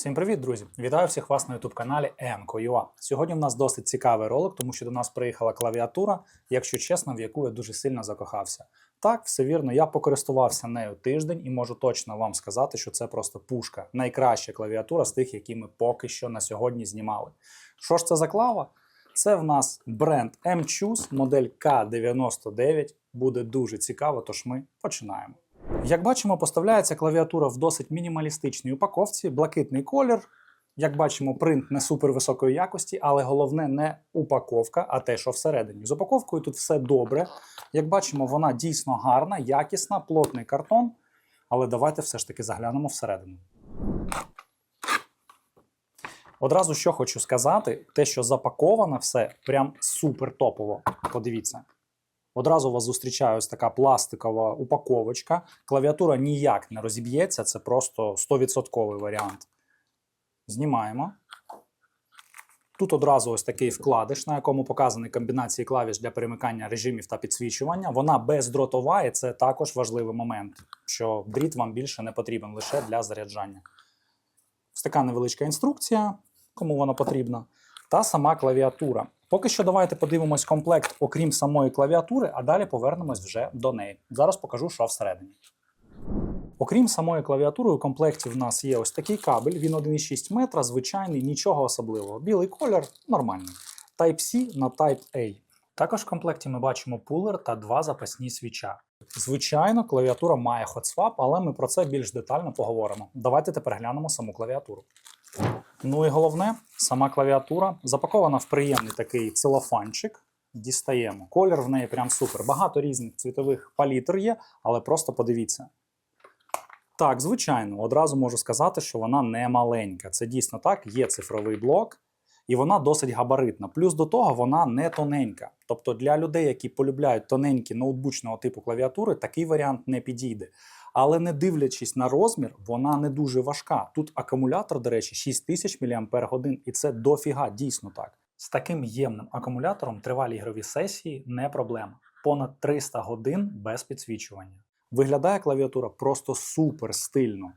Всім привіт, друзі! Вітаю всіх вас на youtube каналі Enco.ua. Сьогодні в нас досить цікавий ролик, тому що до нас приїхала клавіатура, якщо чесно, в яку я дуже сильно закохався. Так, все вірно, я покористувався нею тиждень і можу точно вам сказати, що це просто пушка. Найкраща клавіатура з тих, які ми поки що на сьогодні знімали. Що ж це за клава? Це в нас бренд M-Choose, модель K99. Буде дуже цікаво, тож ми починаємо. Як бачимо, поставляється клавіатура в досить мінімалістичній упаковці, блакитний колір. Як бачимо, принт не супер високої якості, але головне не упаковка, а те, що всередині. З упаковкою тут все добре. Як бачимо, вона дійсно гарна, якісна, плотний картон. Але давайте все ж таки заглянемо всередину. Одразу що хочу сказати, те, що запаковано все прям супер топово. Подивіться. Одразу вас зустрічає ось така пластикова упаковочка. Клавіатура ніяк не розіб'ється, це просто 100% варіант. Знімаємо. Тут одразу ось такий вкладиш, на якому показані комбінації клавіш для перемикання режимів та підсвічування. Вона бездротова, і це також важливий момент, що дріт вам більше не потрібен лише для заряджання. Ось така невеличка інструкція, кому вона потрібна, та сама клавіатура. Поки що давайте подивимось комплект, окрім самої клавіатури, а далі повернемось вже до неї. Зараз покажу, що всередині. Окрім самої клавіатури, у комплекті в нас є ось такий кабель, він 1,6 метра, звичайний, нічого особливого. Білий колір нормальний. Type-C на Type-A. Також в комплекті ми бачимо пулер та два запасні свіча. Звичайно, клавіатура має хотсвап, але ми про це більш детально поговоримо. Давайте тепер глянемо саму клавіатуру. Ну і головне, сама клавіатура запакована в приємний такий целофанчик. Дістаємо. Колір в неї прям супер. Багато різних цвітових палітр є, але просто подивіться. Так, звичайно, одразу можу сказати, що вона не маленька. Це дійсно так, є цифровий блок, і вона досить габаритна. Плюс до того, вона не тоненька. Тобто для людей, які полюбляють тоненькі ноутбучного типу клавіатури, такий варіант не підійде. Але не дивлячись на розмір, вона не дуже важка. Тут акумулятор, до речі, 6000 мАч, і це дофіга, дійсно так. З таким ємним акумулятором тривалі ігрові сесії не проблема. Понад 300 годин без підсвічування. Виглядає клавіатура просто супер стильно.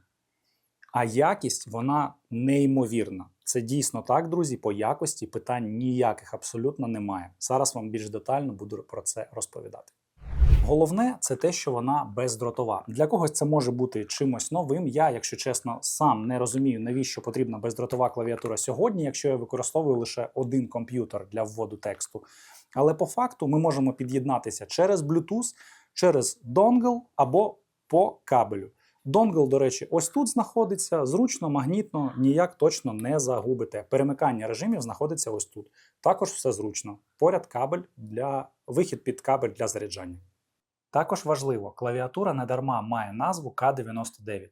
А якість вона неймовірна. Це дійсно так, друзі. По якості питань ніяких абсолютно немає. Зараз вам більш детально буду про це розповідати. Головне, це те, що вона бездротова. Для когось це може бути чимось новим. Я, якщо чесно, сам не розумію, навіщо потрібна бездротова клавіатура сьогодні, якщо я використовую лише один комп'ютер для вводу тексту. Але по факту ми можемо під'єднатися через Bluetooth, через донгл або по кабелю. Донгл, до речі, ось тут знаходиться зручно, магнітно, ніяк точно не загубите. Перемикання режимів знаходиться ось тут. Також все зручно. Поряд кабель для вихід під кабель для заряджання. Також важливо, клавіатура недарма має назву К99.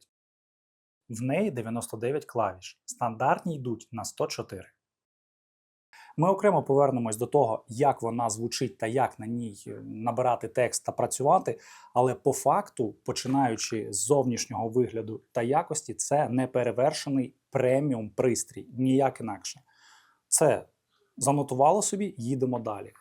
В неї 99 клавіш. Стандартні йдуть на 104. Ми окремо повернемось до того, як вона звучить та як на ній набирати текст та працювати. Але по факту, починаючи з зовнішнього вигляду та якості, це неперевершений преміум пристрій, ніяк інакше. Це занотувало собі, їдемо далі.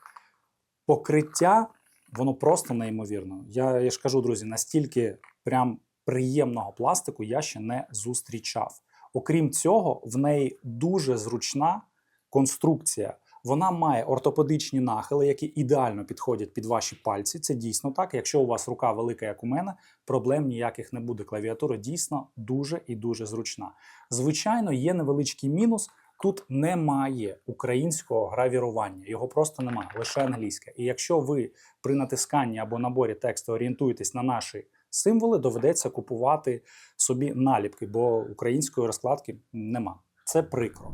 Покриття, воно просто неймовірно. Я, я ж кажу, друзі, настільки прям приємного пластику я ще не зустрічав. Окрім цього, в неї дуже зручна конструкція. Вона має ортопедичні нахили, які ідеально підходять під ваші пальці. Це дійсно так. Якщо у вас рука велика, як у мене, проблем ніяких не буде. Клавіатура дійсно дуже і дуже зручна. Звичайно, є невеличкий мінус. Тут немає українського гравірування, його просто немає, лише англійське. І якщо ви при натисканні або наборі тексту орієнтуєтесь на наші символи, доведеться купувати собі наліпки, бо української розкладки нема. Це прикро.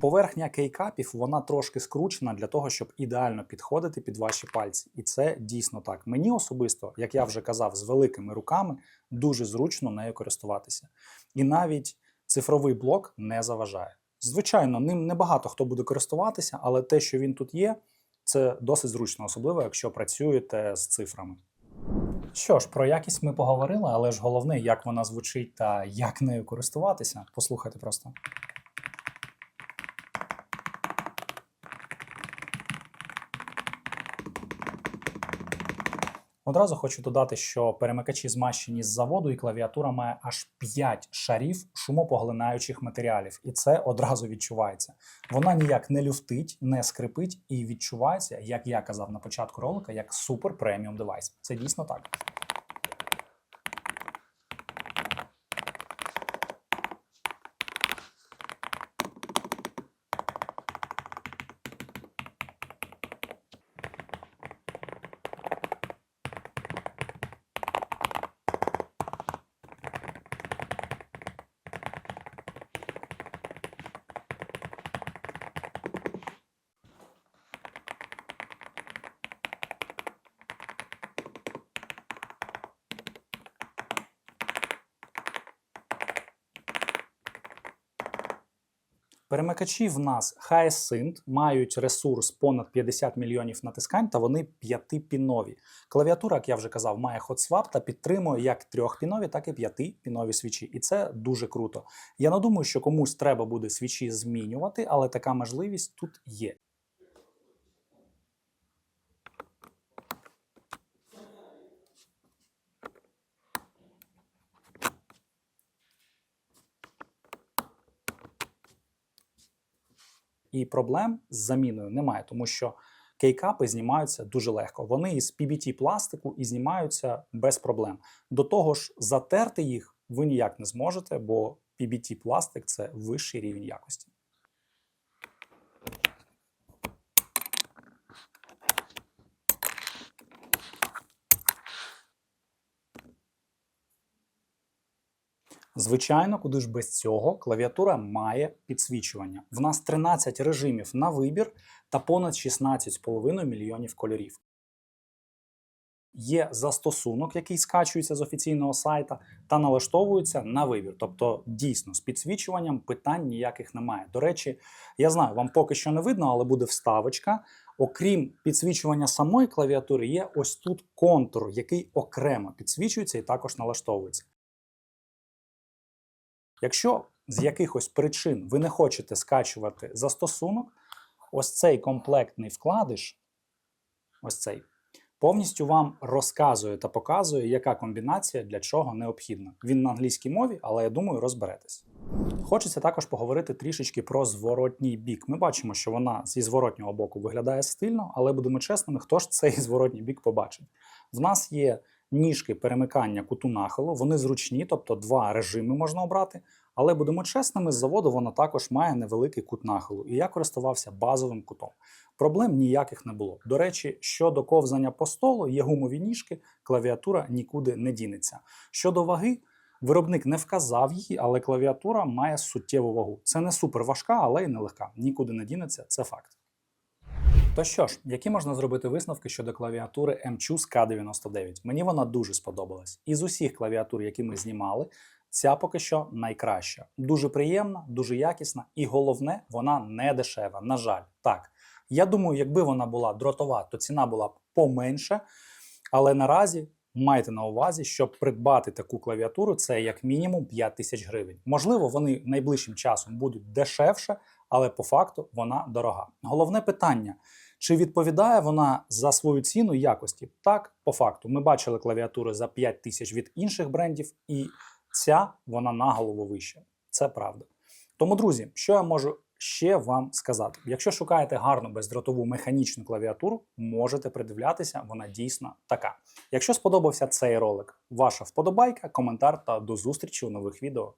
Поверхня кейкапів вона трошки скручена для того, щоб ідеально підходити під ваші пальці. І це дійсно так. Мені особисто, як я вже казав, з великими руками дуже зручно нею користуватися. І навіть цифровий блок не заважає. Звичайно, ним небагато хто буде користуватися, але те, що він тут є, це досить зручно, особливо якщо працюєте з цифрами. Що ж, про якість ми поговорили, але ж головне, як вона звучить та як нею користуватися. Послухайте просто. Одразу хочу додати, що перемикачі змащені з заводу, і клавіатура має аж 5 шарів шумопоглинаючих матеріалів, і це одразу відчувається. Вона ніяк не люфтить, не скрипить і відчувається, як я казав на початку ролика, як супер преміум девайс. Це дійсно так. Перемикачі в нас Hyacinth мають ресурс понад 50 мільйонів натискань, та вони п'ятипінові. Клавіатура, як я вже казав, має HotSwap та підтримує як трьохпінові, так і п'ятипінові свічі. І це дуже круто. Я не думаю, що комусь треба буде свічі змінювати, але така можливість тут є. І проблем з заміною немає, тому що кейкапи знімаються дуже легко. Вони із PBT пластику і знімаються без проблем. До того ж, затерти їх ви ніяк не зможете, бо PBT пластик це вищий рівень якості. Звичайно, куди ж без цього клавіатура має підсвічування. В нас 13 режимів на вибір та понад 16,5 мільйонів кольорів. Є застосунок, який скачується з офіційного сайта та налаштовується на вибір. Тобто, дійсно, з підсвічуванням питань ніяких немає. До речі, я знаю, вам поки що не видно, але буде вставочка. Окрім підсвічування самої клавіатури, є ось тут контур, який окремо підсвічується і також налаштовується. Якщо з якихось причин ви не хочете скачувати застосунок, ось цей комплектний вкладиш, ось цей, повністю вам розказує та показує, яка комбінація для чого необхідна. Він на англійській мові, але я думаю, розберетесь. Хочеться також поговорити трішечки про зворотній бік. Ми бачимо, що вона зі зворотнього боку виглядає стильно, але будемо чесними, хто ж цей зворотній бік побачить. В нас є ніжки перемикання куту нахилу, вони зручні, тобто два режими можна обрати. Але будемо чесними, з заводу вона також має невеликий кут нахилу, і я користувався базовим кутом. Проблем ніяких не було. До речі, щодо ковзання по столу, є гумові ніжки, клавіатура нікуди не дінеться. Щодо ваги, виробник не вказав її, але клавіатура має суттєву вагу. Це не супер важка, але й не легка. Нікуди не дінеться, це факт. То що ж, які можна зробити висновки щодо клавіатури MCHUS K99? Мені вона дуже сподобалась. Із усіх клавіатур, які ми знімали, ця поки що найкраща. Дуже приємна, дуже якісна, і головне, вона не дешева. На жаль, так. Я думаю, якби вона була дротова, то ціна була б поменше. Але наразі майте на увазі, щоб придбати таку клавіатуру, це як мінімум 5 тисяч гривень. Можливо, вони найближчим часом будуть дешевше, але по факту вона дорога. Головне питання. Чи відповідає вона за свою ціну якості? Так, по факту. Ми бачили клавіатури за 5 тисяч від інших брендів, і ця вона на голову вища. Це правда. Тому, друзі, що я можу ще вам сказати? Якщо шукаєте гарну бездротову механічну клавіатуру, можете придивлятися, вона дійсно така. Якщо сподобався цей ролик, ваша вподобайка, коментар та до зустрічі у нових відео.